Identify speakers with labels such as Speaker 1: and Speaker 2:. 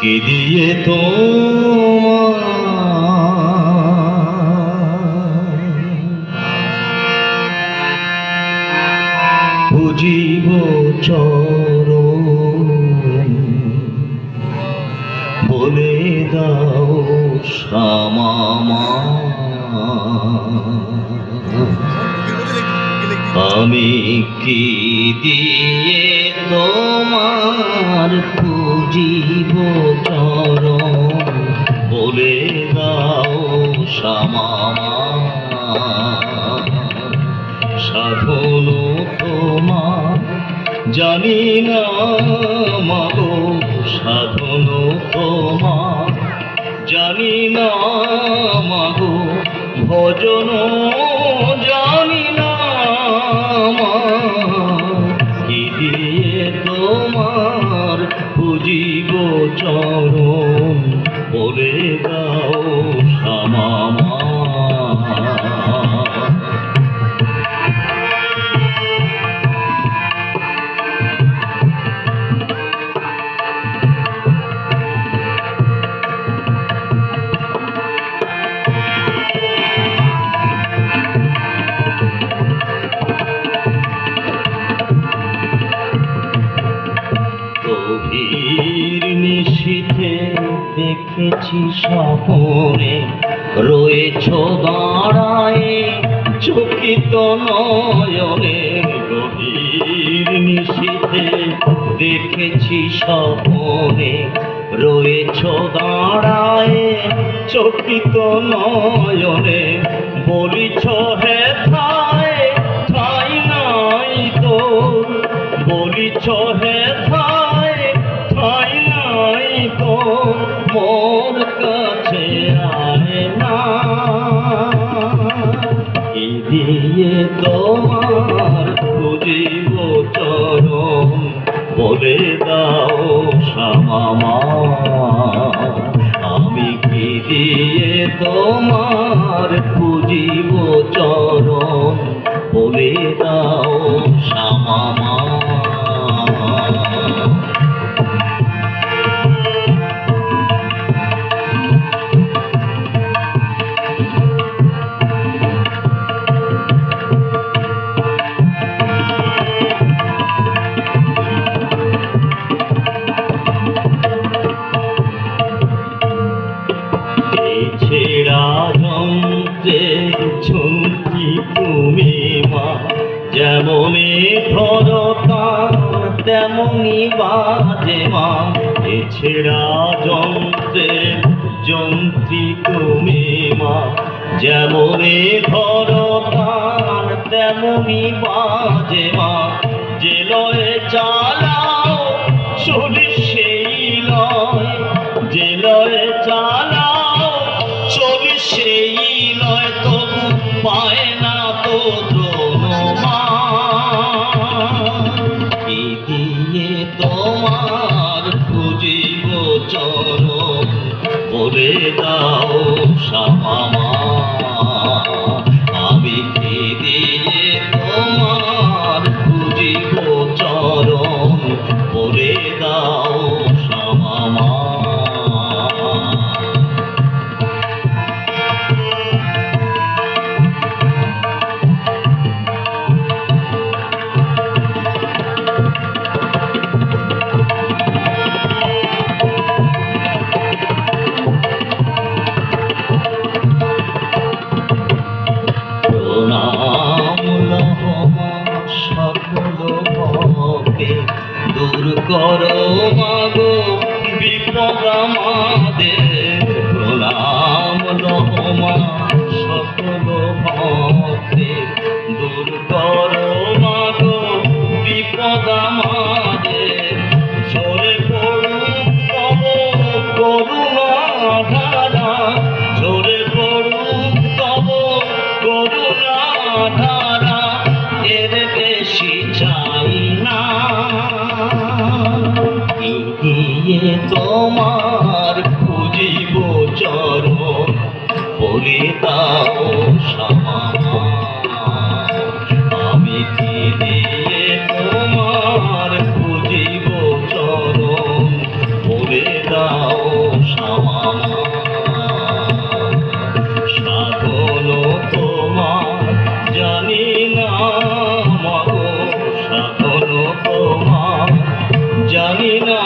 Speaker 1: কে দিয়ে তো বুঝিব চরণ। বলে দাও শ্যামামা। আমি কি দিয়ে তোমার পুজিব জানি না মাগো সাধন তোমার। জানি না মাগো ভজন স্বপনে রয়েছ দাঁড়ায় চকিত নয়নে গভীর নিশীথে। দেখেছি স্বপনে রয়েছ দাঁড়ায় চকিত নয়নে। বলিছ, হে ঠায় ঠাই নাই তো বলিছ, হে ঠায় মোর কাছে আয় না। দিয়ে তোমার খুঁজিব চরণ, বলে দাও শ্যামামা। আমি কি দিয়ে তোমার খুঁজিব চরণ, বলে দাও শ্যামামা। তুমি মা, যেমনই ধরতা তেমনই বাজে মা। এ ছেড়া যন্ত্রের যন্ত্রী তুমি মা, যেমনই ধরতা তেমনই বাজে মা। যে লয়ে চালাও চলি সেই লয়, যে লয়ে বলে দাও। করো ভুলে দাও আমি কি দিয়ে তোমার খুঁজিব চরণ। ভুলে দাও সাধন তোমার জানি না সাধন তোমার জানি না